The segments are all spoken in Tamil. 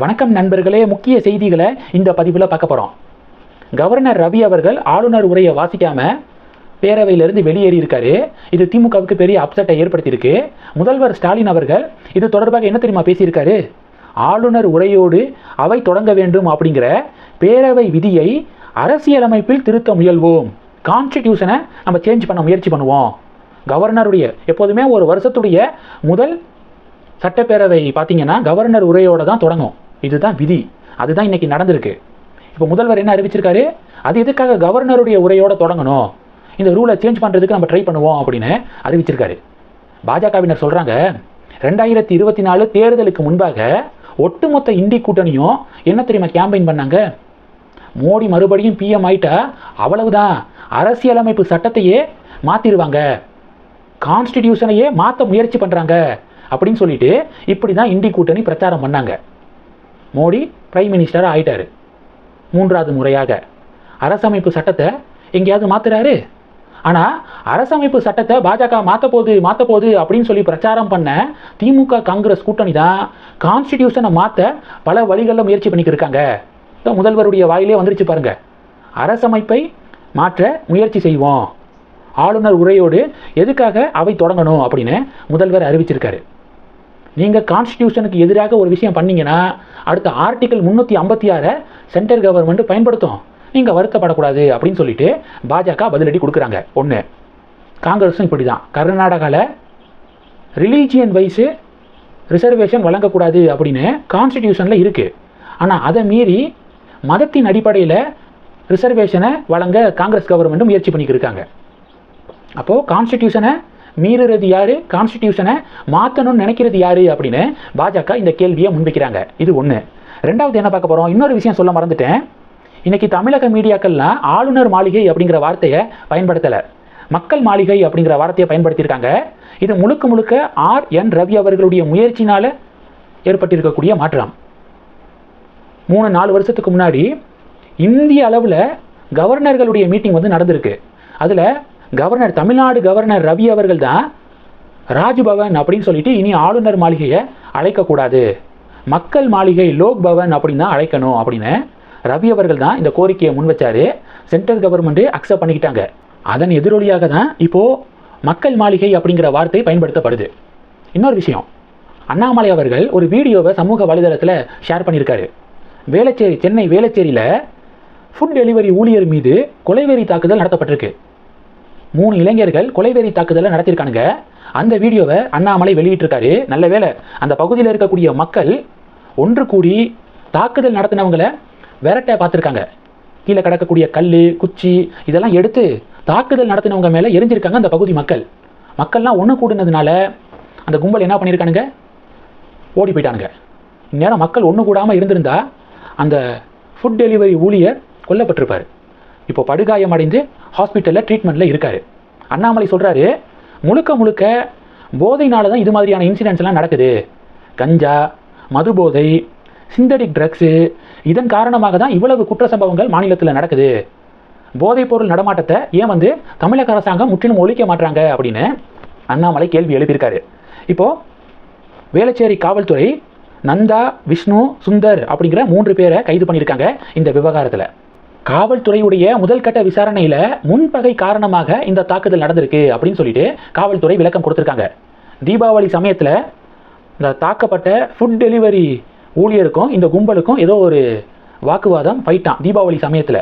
வணக்கம் நண்பர்களே முக்கிய செய்திகளை இந்த பதிவில் பார்க்க போகிறோம் கவர்னர் ரவி அவர்கள் ஆளுநர் உரையை வாசிக்காமல் பேரவையிலிருந்து வெளியேறி இருக்காரு. இது திமுகவுக்கு பெரிய அப்செட்டை ஏற்படுத்தியிருக்கு. முதல்வர் ஸ்டாலின் அவர்கள் இது தொடர்பாக என்ன தெரியுமா பேசியிருக்காரு? ஆளுநர் உரையோடு அவை தொடங்க வேண்டும் அப்படிங்கிற பேரவை விதியை அரசியலமைப்பில் திருத்த முயல்வோம். கான்ஸ்டிடியூஷனை நம்ம சேஞ்ச் பண்ண முயற்சி பண்ணுவோம். கவர்னருடைய எப்போதுமே ஒரு வருஷத்துடைய முதல் சட்டப்பேரவை பார்த்தீங்கன்னா கவர்னர் உரையோடு தான் தொடங்கும். இதுதான் விதி. அதுதான் இன்னைக்கு நடந்திருக்கு. இப்போ முதல்வர் என்ன அறிவிச்சிருக்காரு? அது எதுக்காக கவர்னருடைய உரையோட தொடங்கணும்? இந்த ரூலை சேஞ்ச் பண்ணுறதுக்கு நம்ம ட்ரை பண்ணுவோம் அப்படின்னு அறிவிச்சிருக்காரு. பாஜகவினர் சொல்கிறாங்க ரெண்டாயிரத்தி இருபத்தி நாலு தேர்தலுக்கு முன்பாக ஒட்டுமொத்த இந்தி கூட்டணியும் என்ன தெரியுமா கேம்பெயின் பண்ணாங்க? மோடி மறுபடியும் பிஎம் ஆயிட்டா அவ்வளவுதான். அரசியலமைப்பு சட்டத்தையே மாற்றிடுவாங்க கான்ஸ்டிடியூஷனையே மாற்ற முயற்சி பண்ணுறாங்க அப்படின்னு சொல்லிட்டு இப்படி தான் இந்தி கூட்டணி பிரச்சாரம் பண்ணாங்க. மோடி பிரைம் மினிஸ்டராக ஆயிட்டார். மூன்றாவது முறையாக. அரசமைப்பு சட்டத்தை எங்கேயாவது மாத்துறாரு? ஆனால் அரசமைப்பு சட்டத்தை பாஜக மாற்ற போகுது மாற்ற போகுது அப்படின்னு சொல்லி பிரச்சாரம் பண்ண திமுக காங்கிரஸ் கூட்டணி தான் கான்ஸ்டிடியூஷனை மாற்ற பல வழிகளில் முயற்சி பண்ணிக்கிருக்காங்க இருக்காங்க. முதல்வருடைய வாயிலே வந்துருச்சு பாருங்க. அரசமைப்பை மாற்ற முயற்சி செய்வோம். ஆளுநர் உரையோடு எதுக்காக அவை தொடங்கணும் அப்படின்னு முதல்வர் அறிவிச்சிருக்காரு. நீங்கள் கான்ஸ்டியூஷனுக்கு எதிராக ஒரு விஷயம் பண்ணிங்கன்னா அடுத்த ஆர்டிக்கல் முந்நூற்றி ஐம்பத்தி ஆறை சென்ட்ரல் கவர்மெண்ட் பயன்படுத்தும். நீங்கள் வருத்தப்படக்கூடாது அப்படின்னு சொல்லிட்டு பாஜக பதிலடி கொடுக்குறாங்க. ஒன்று காங்கிரஸும் இப்படி தான் கர்நாடகாவில் ரிலீஜியன் வைஸு ரிசர்வேஷன் வழங்கக்கூடாது அப்படின்னு கான்ஸ்டிடியூஷனில் இருக்குது ஆனால் அதை மீறி மதத்தின் அடிப்படையில் ரிசர்வேஷனை வழங்க காங்கிரஸ் கவர்மெண்ட்டும் முயற்சி பண்ணிக்கிருக்காங்க அப்போது கான்ஸ்டிடியூஷனை மீறுறது யாரு? கான்ஸ்டிடியூஷனை மாற்றணும்னு நினைக்கிறது யாரு அப்படின்னு பாஜக இந்த கேள்வியை முன்வைக்கிறாங்க. இது ஒன்று ரெண்டாவது என்ன பார்க்க போகிறோம் இன்னொரு விஷயம் சொல்ல மறந்துட்டேன். இன்றைக்கி தமிழக மீடியாக்கள்லாம் ஆளுநர் மாளிகை அப்படிங்கிற வார்த்தையை பயன்படுத்தலை. மக்கள் மாளிகை அப்படிங்கிற வார்த்தையை பயன்படுத்தியிருக்காங்க. இது முழுக்க முழுக்க ஆர். என். ரவி அவர்களுடைய முயற்சினால் ஏற்பட்டிருக்கக்கூடிய மாற்றம். மூணு நாலு வருஷத்துக்கு முன்னாடி இந்திய அளவில் கவர்னர்களுடைய மீட்டிங் வந்து நடந்திருக்கு. அதில் கவர்னர் தமிழ்நாடு கவர்னர் ரவி அவர்கள் தான் ராஜ்பவன் அப்படின்னு சொல்லிட்டு இனி ஆளுநர் மாளிகையை அழைக்கக்கூடாது. மக்கள் மாளிகை லோக் பவன் அப்படின்னு தான் அழைக்கணும் அப்படின்னு ரவி அவர்கள் தான் இந்த கோரிக்கையை முன் வச்சாரு. சென்ட்ரல் கவர்மெண்ட் அக்செப்ட் பண்ணிக்கிட்டாங்க. அதன் எதிரொலியாக தான் இப்போது மக்கள் மாளிகை அப்படிங்கிற வார்த்தை பயன்படுத்தப்படுது. இன்னொரு விஷயம் அண்ணாமலை அவர்கள் ஒரு வீடியோவை சமூக வலைதளத்தில் ஷேர் பண்ணியிருக்காரு. வேளச்சேரி சென்னை வேளச்சேரியில் ஃபுட் டெலிவரி ஊழியர் மீது கொலைவெறி தாக்குதல் நடத்தப்பட்டிருக்கு. மூணு இளைஞர்கள் கொலைவெறி தாக்குதலை நடத்தியிருக்கானுங்க. அந்த வீடியோவை அண்ணாமலை வெளியிட்டிருக்காரு. நல்ல வேளை அந்த பகுதியில் இருக்கக்கூடிய மக்கள் ஒன்று கூடி தாக்குதல் நடத்தினவங்களை விரட்ட பார்த்துருக்காங்க. கீழே கிடக்கக்கூடிய கல் குச்சி இதெல்லாம் எடுத்து தாக்குதல் நடத்தினவங்க மேலே எரிஞ்சிருக்காங்க அந்த பகுதி மக்கள். மக்கள்லாம் ஒன்று கூடினதுனால அந்த கும்பல் என்ன பண்ணியிருக்கானுங்க? ஓடி போயிட்டானுங்க. இந்நேரம் மக்கள் ஒன்று கூடாமல் இருந்திருந்தா அந்த ஃபுட் டெலிவரி ஊழியர் கொல்லப்பட்டிருப்பார். இப்போ படுகாயம் அடைந்து ஹாஸ்பிட்டலில் ட்ரீட்மெண்ட்டில் இருக்கார். அண்ணாமலை சொல்கிறாரு முழுக்க முழுக்க போதையினால தான் இது மாதிரியான இன்சிடென்ட்ஸ்லாம் நடக்குது. கஞ்சா மது போதை சிந்தடிக் ட்ரக்ஸு இதன் காரணமாக தான் இவ்வளவு குற்ற சம்பவங்கள் மாநிலத்தில் நடக்குது. போதைப்பொருள் நடமாட்டத்தை ஏன் வந்து தமிழக அரசாங்கம் முற்றிலும் ஒழிக்க மாட்டாங்க அப்படின்னு அண்ணாமலை கேள்வி எழுப்பியிருக்காரு. இப்போது வேளச்சேரி காவல்துறை நந்தா விஷ்ணு சுந்தர் அப்படிங்கிற மூன்று பேரை கைது பண்ணியிருக்காங்க இந்த விவகாரத்தில். காவல்துறையுடைய முதல் கட்ட விசாரணையில் முன்பகை காரணமாக இந்த தாக்குதல் நடந்திருக்கு அப்படின்னு சொல்லிட்டு காவல்துறை விளக்கம் கொடுத்துருக்காங்க. தீபாவளி சமயத்தில் இந்த தாக்கப்பட்ட ஃபுட் டெலிவரி ஊழியருக்கும் இந்த கும்பலுக்கும் ஏதோ ஒரு வாக்குவாதம் ஃபைட்டான் தீபாவளி சமயத்தில்.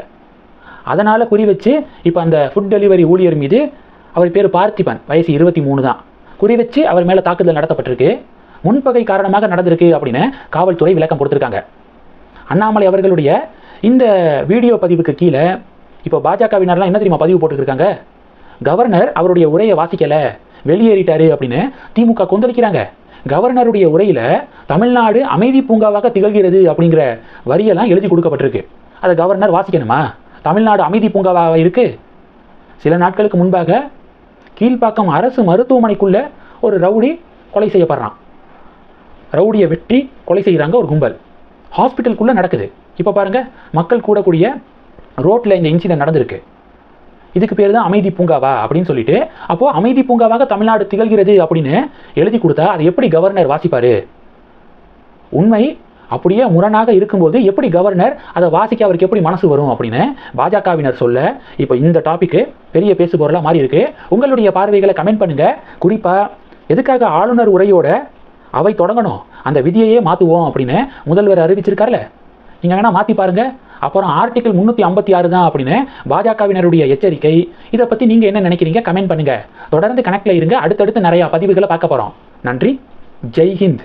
அதனால் குறி வச்சு இப்போ அந்த ஃபுட் டெலிவரி ஊழியர் மீது அவர் பேர் பார்த்திபன் வயசு இருபத்தி மூணு தான். குறி வச்சு அவர் மேலே தாக்குதல் நடத்தப்பட்டிருக்கு. முன்பகை காரணமாக நடந்திருக்கு அப்படின்னு காவல்துறை விளக்கம் கொடுத்துருக்காங்க. அண்ணாமலை அவர்களுடைய இந்த வீடியோ பதிவுக்கு கீழே இப்போ பாஜகவினர்லாம் என்ன தெரியுமா பதிவு போட்டுருக்காங்க கவர்னர் அவருடைய உரையை வாசிக்கலை வெளியேறிட்டாரு அப்படின்னு திமுக கொந்தளிக்கிறாங்க. கவர்னருடைய உரையில் தமிழ்நாடு அமைதி பூங்காவாக திகழ்கிறது அப்படிங்கிற வரியெல்லாம் எழுதி கொடுக்கப்பட்டிருக்கு. அதை கவர்னர் வாசிக்கணுமா? தமிழ்நாடு அமைதி பூங்காவாக இருக்கு. சில நாட்களுக்கு முன்பாக கீழ்ப்பாக்கம் அரசு மருத்துவமனைக்குள்ள ஒரு ரவுடி கொலை செய்யப்படுறான். ரவுடியை வெட்டி கொலை செய்கிறாங்க ஒரு கும்பல். ஹாஸ்பிட்டலுக்குள்ளே நடக்குது. இப்போ பாருங்கள் மக்கள் கூடக்கூடிய ரோட்டில் இந்த இன்சிடென்ட் நடந்திருக்கு. இதுக்கு பேர் தான் அமைதி பூங்காவா அப்படின்னு சொல்லிட்டு அப்போது அமைதி பூங்காவாக தமிழ்நாடு திகழ்கிறது அப்படின்னு எழுதி கொடுத்தா அதை எப்படி கவர்னர் வாசிப்பார்? உண்மை அப்படியே முரணாக இருக்கும்போது எப்படி கவர்னர் அதை வாசிக்க அவருக்கு எப்படி மனசு வரும் அப்படின்னு பாஜகவினர் சொல்ல இப்போ இந்த டாபிக்கு பெரிய பேசு பொருளாக மாறி இருக்கு. உங்களுடைய பார்வைகளை கமெண்ட் பண்ணுங்கள் குறிப்பாக எதுக்காக ஆளுநர் உரையோட அவை தொடங்கணும்? அந்த விதியையே மாற்றுவோம் அப்படின்னு முதல்வர் அறிவிச்சிருக்காருல்ல நீங்கள் வேணால் மாற்றி பாருங்க. அப்புறம் ஆர்டிகல் முந்நூற்றி ஐம்பத்தி ஆறு தான் அப்படின்னு பாஜகவினருடைய எச்சரிக்கை. இதை பற்றி நீங்கள் என்ன நினைக்கிறீங்க? கமெண்ட் பண்ணுங்கள் தொடர்ந்து கணக்கில் இருங்க. அடுத்தடுத்து நிறையா பதிவுகளை பார்க்க போகிறோம் நன்றி. ஜெய்ஹிந்த்.